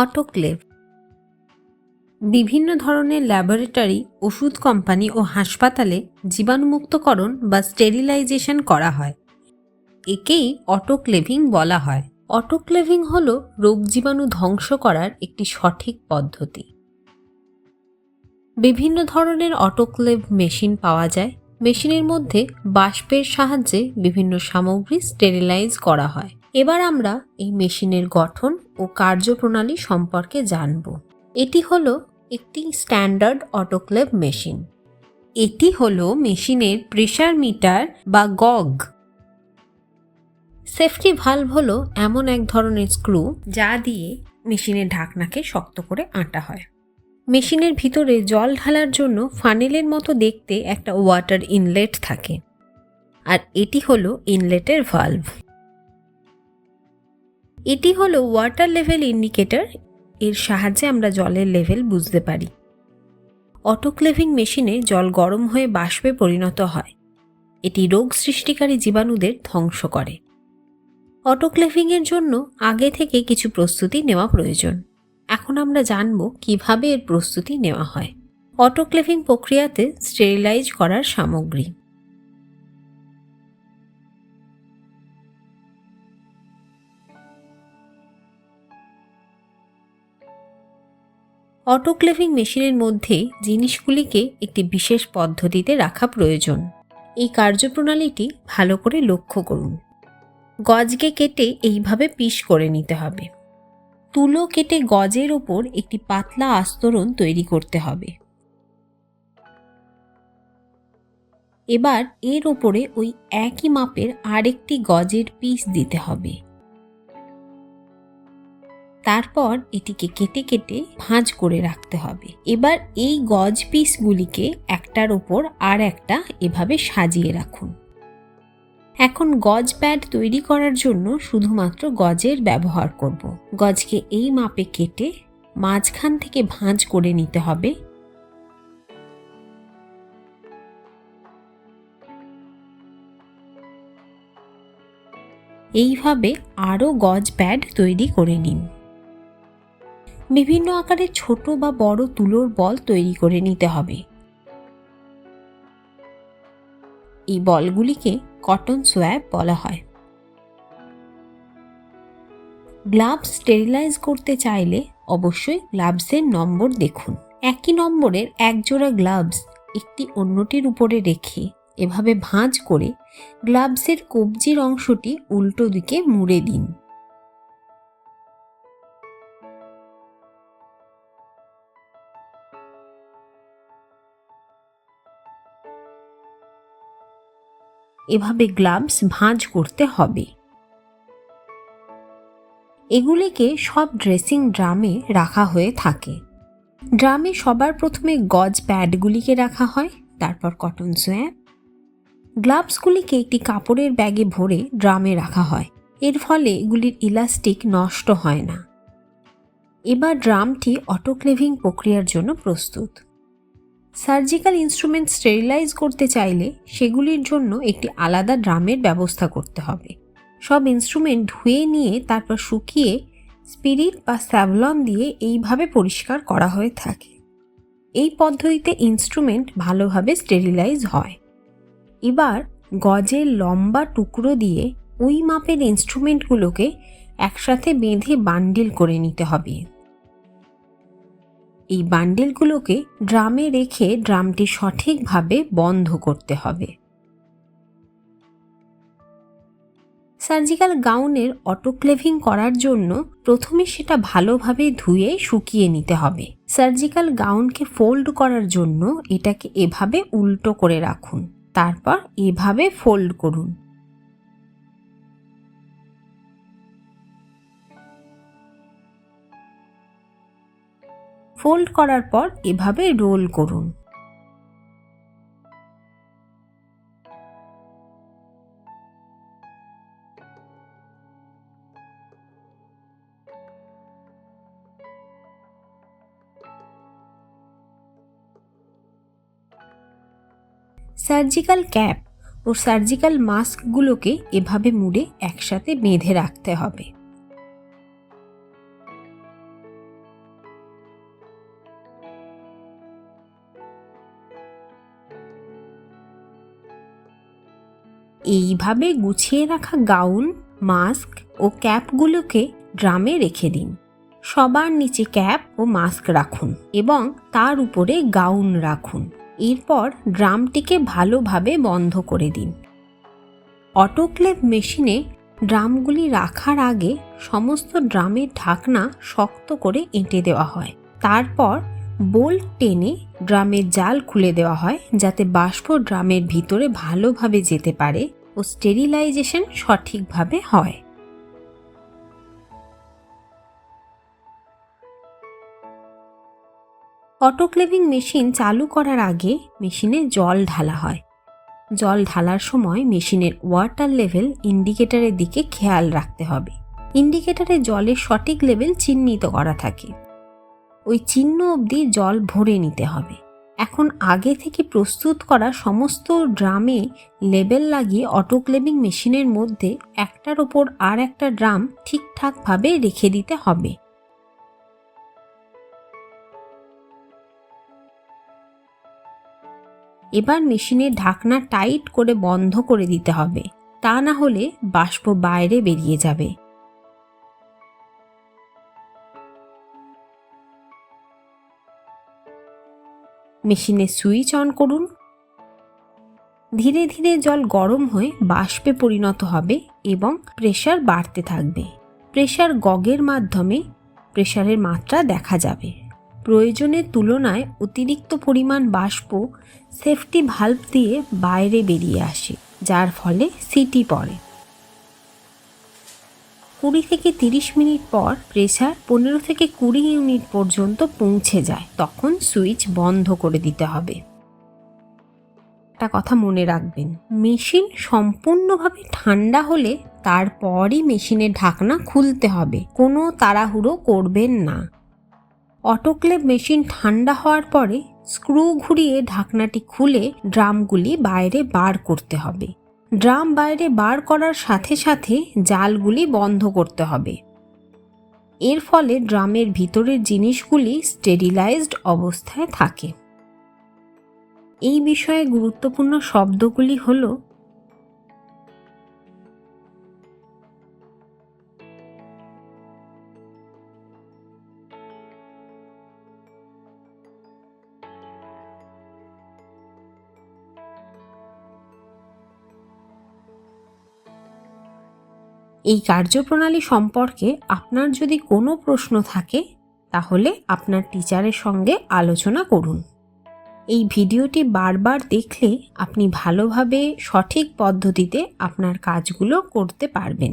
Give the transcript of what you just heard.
Autoclave. বিভিন্ন ধরনের laboratory, ওষুধ কোম্পানি ও হাসপাতালে জীবাণুমুক্তকরণ বা স্টেরিলাইজেশন করা হয়। একেই অটোক্লেভিং বলা হয়। অটোক্লেভিং হল রোগ জীবাণু ধ্বংস করার একটি সঠিক পদ্ধতি। বিভিন্ন ধরনের অটোক্লেভ মেশিন পাওয়া যায়। মেশিনের মধ্যে বাষ্পের সাহায্যে বিভিন্ন সামগ্রী স্টেরিলাইজ করা হয়। এবার আমরা এই মেশিনের গঠন ও কার্যপ্রণালী সম্পর্কে জানব। এটি হলো একটি স্ট্যান্ডার্ড অটোক্লেভ মেশিন। এটি হলো মেশিনের প্রেশার মিটার বা গগ। সেফটি ভালভ হলো এমন এক ধরনের স্ক্রু যা দিয়ে মেশিনের ঢাকনাকে শক্ত করে আঁটা হয়। মেশিনের ভিতরে জল ঢালার জন্য ফানেলের মতো দেখতে একটা ওয়াটার ইনলেট থাকে। আর এটি হলো ইনলেটের ভালভ। এটি হলো ওয়াটার লেভেল ইন্ডিকেটর এর সাহায্যে আমরা জলের লেভেল বুঝতে পারি। অটোক্লেভিং মেশিনে জল গরম হয়ে বাষ্পে পরিণত হয়। এটি রোগ সৃষ্টিকারী জীবাণুদের ধ্বংস করে। অটোক্লেভিংয়ের জন্য আগে থেকে কিছু প্রস্তুতি নেওয়া প্রয়োজন। এখন আমরা জানব কীভাবে এর প্রস্তুতি নেওয়া হয়। অটোক্লেভিং প্রক্রিয়াতে স্টেরিলাইজ করার সামগ্রী। অটোক্লেভিং মেশিনের মধ্যে জিনিসগুলিকে একটি বিশেষ পদ্ধতিতে রাখা প্রয়োজন। এই কার্যপ্রণালীটি ভালো করে লক্ষ্য করুন। গজকে কেটে এইভাবে পিস করে নিতে হবে। তুলো কেটে গজের ওপর একটি পাতলা আস্তরণ তৈরি করতে হবে। এবার এর ওপরে ওই একই মাপের আরেকটি গজের পিস দিতে হবে। তারপর এটিকে কেটে কেটে ভাঁজ করে রাখতে হবে। এবার এই গজ পিসগুলিকে একটার ওপর আর একটা এভাবে সাজিয়ে রাখুন। এখন গজ প্যাড তৈরি করার জন্য শুধুমাত্র গজের ব্যবহার করব। গজকে এই মাপে কেটে মাঝখান থেকে ভাঁজ করে নিতে হবে। এইভাবে আরও গজ প্যাড তৈরি করে নিন। বিভিন্ন আকারের ছোট বা বড় তুলোর বল তৈরি করে নিতে হবে। এই বলগুলিকে কটন সোয়াব বলা হয়। গ্লাভস স্টেরিলাইজ করতে চাইলে অবশ্যই গ্লাভসের নম্বর দেখুন। একই নম্বরের এক জোড়া গ্লাভস একটি অন্যটির উপরে রেখে এভাবে ভাঁজ করে গ্লাভসের কবজির অংশটি উল্টো দিকে মুড়ে দিন। এভাবে গ্লাভস ভাঁজ করতে হবে। এগুলিকে সব ড্রেসিং ড্রামে রাখা হয়ে থাকে। ড্রামে সবার প্রথমে গজ প্যাডগুলিকে রাখা হয়, তারপর কটন সোয়াব গ্লাভসগুলিকে একটি কাপড়ের ব্যাগে ভরে ড্রামে রাখা হয়। এর ফলে এগুলির ইলাস্টিক নষ্ট হয় না। এবার ড্রামটি অটোক্লেভিং প্রক্রিয়ার জন্য প্রস্তুত। সার্জিক্যাল ইনস্ট্রুমেন্ট স্টেরিলাইজ করতে চাইলে সেগুলির জন্য একটি আলাদা ড্রামের ব্যবস্থা করতে হবে। সব ইনস্ট্রুমেন্ট ধুয়ে নিয়ে তারপর শুকিয়ে স্পিরিট বা স্যাভলন দিয়ে এইভাবে পরিষ্কার করা হয়ে থাকে। এই পদ্ধতিতে ইনস্ট্রুমেন্ট ভালোভাবে স্টেরিলাইজ হয়। এবার গজের লম্বা টুকরো দিয়ে ওই মাপের ইনস্ট্রুমেন্টগুলোকে একসাথে বেঁধে বান্ডিল করে নিতে হবে। এই বান্ডেলগুলোকে ড্রামে রেখে ড্রামটি সঠিকভাবে বন্ধ করতে হবে। সার্জিক্যাল গাউনের অটোক্লেভিং করার জন্য প্রথমে সেটা ভালোভাবে ধুয়ে শুকিয়ে নিতে হবে। সার্জিক্যাল গাউনকে ফোল্ড করার জন্য এটাকে এভাবে উল্টো করে রাখুন। তারপর এভাবে ফোল্ড করুন। ফোল্ড করার পর এভাবে রোল করুন। সার্জিক্যাল ক্যাপ ও সার্জিক্যাল মাস্কগুলোকে এভাবে মুড়ে একসাথে বেঁধে রাখতে হবে। এইভাবে গুছিয়ে রাখা গাউন, মাস্ক ও ক্যাপগুলোকে ড্রামে রেখে দিন। সবার নিচে ক্যাপ ও মাস্ক রাখুন এবং তার উপরে গাউন রাখুন। এরপর ড্রামটিকে ভালোভাবে বন্ধ করে দিন। অটোক্লেভ মেশিনে ড্রামগুলি রাখার আগে সমস্ত ড্রামের ঢাকনা শক্ত করে এঁটে দেওয়া হয়। তারপর বোল্ট টেনে ড্রামের জাল খুলে দেওয়া হয় যাতে বাষ্প ড্রামের ভিতরে ভালোভাবে যেতে পারে। ও স্টেরিলাইজেশন সঠিকভাবে হয়। অটোক্লেভিং মেশিন চালু করার আগে মেশিনে জল ঢালা হয়। জল ঢালার সময় মেশিনের ওয়াটার লেভেল ইন্ডিকেটরের দিকে খেয়াল রাখতে হবে। ইন্ডিকেটরে জলের সঠিক লেভেল চিহ্নিত করা থাকে। ওই চিহ্ন অবধি জল ভরে নিতে হবে। এখন আগে থেকে প্রস্তুত করা সমস্ত ড্রামে লেবেল লাগিয়ে অটোক্লেভিং মেশিনের মধ্যে একটার ওপর আর একটা ড্রাম ঠিকঠাকভাবে রেখে দিতে হবে। এবার মেশিনের ঢাকনা টাইট করে বন্ধ করে দিতে হবে। তা না হলে বাষ্প বাইরে বেরিয়ে যাবে। মেশিনে সুইচ অন করুন। ধীরে ধীরে জল গরম হয়ে বাষ্পে পরিণত হবে এবং প্রেশার বাড়তে থাকবে। প্রেশার গগের মাধ্যমে প্রেশারের মাত্রা দেখা যাবে। প্রয়োজনের তুলনায় অতিরিক্ত পরিমাণ বাষ্প সেফটি ভাল্ব দিয়ে বাইরে বেরিয়ে আসে, যার ফলে সিটি পড়ে। কুড়ি থেকে তিরিশ মিনিট পর প্রেসার পনেরো থেকে কুড়ি ইউনিট পর্যন্ত পৌঁছে যায়। তখন সুইচ বন্ধ করে দিতে হবে। একটা কথা মনে রাখবেন, মেশিন সম্পূর্ণভাবে ঠান্ডা হলে তারপরই মেশিনের ঢাকনা খুলতে হবে। কোনো তাড়াহুড়ো করবেন না। অটোক্লেভ মেশিন ঠান্ডা হওয়ার পরে স্ক্রু ঘুরিয়ে ঢাকনাটি খুলে ড্রামগুলি বাইরে বার করতে হবে। ড্রাম বাইরে বার করার সাথে সাথে জালগুলি বন্ধ করতে হবে। এর ফলে ড্রামের ভিতরের জিনিসগুলি স্টেরিলাইজড অবস্থায় থাকে। এই বিষয়ে গুরুত্বপূর্ণ শব্দগুলি হল এই কার্যপ্রণালী সম্পর্কে আপনার যদি কোনো প্রশ্ন থাকে, তাহলে আপনার টিচারের সঙ্গে আলোচনা করুন। এই ভিডিওটি বারবার দেখলে আপনি ভালোভাবে সঠিক পদ্ধতিতে আপনার কাজগুলো করতে পারবেন।